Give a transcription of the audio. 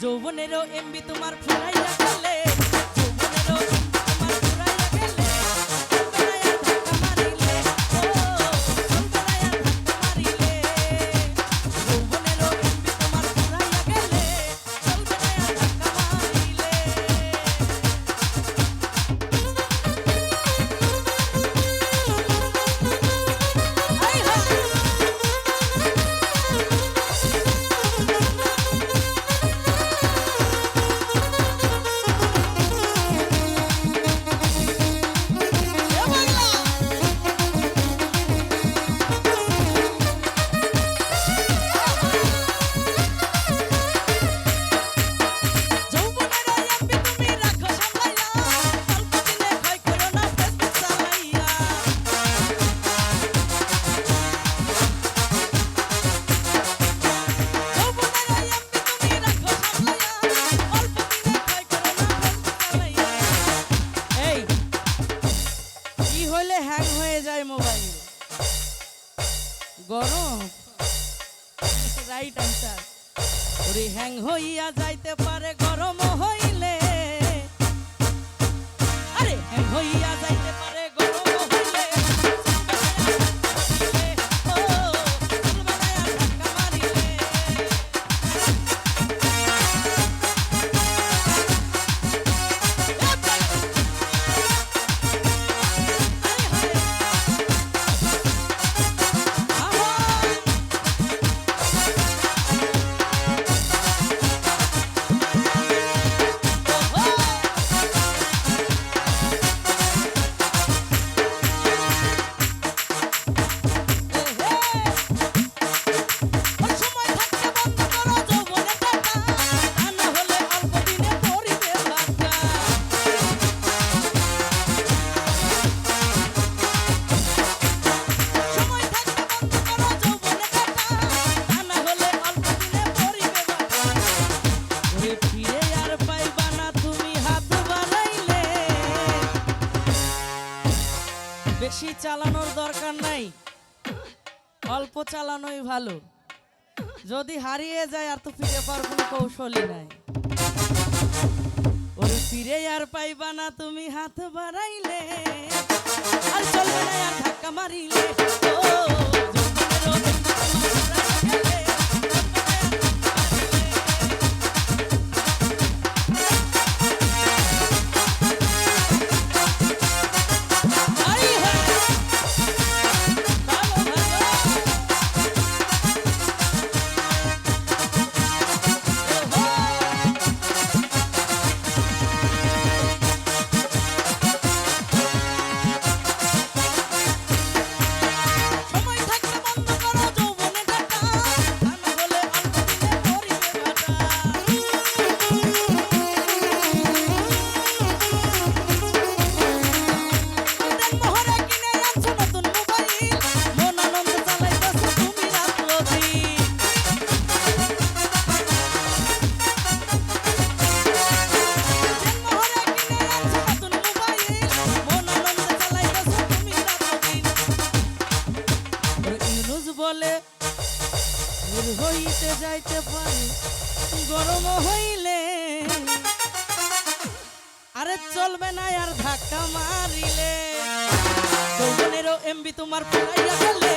যৌবনেরও MB তোমার ফুরাইয়া গেলে রাইট আনসার ওরে হ্যাং হইয়া যাইতে পারে গরম হইলে। আরে হ্যাং হইয়া যাইতে বেশি চালানোর দরকার নাই। অল্প চালানোই ভালো। যদি হারিয়ে যায় আর তো ফিরে পাওয়ার কৌশলই নাই। ওই ফিরে আর পাইবা না তুমি হাত বাড়াইলে। আর চলবে না আর বলে হইতে যাইতে পারে, গরম হইলে। আরে চলবে না আর ধাক্কা মারিলে। এমবি তোমার ফেলাইয়া গেলে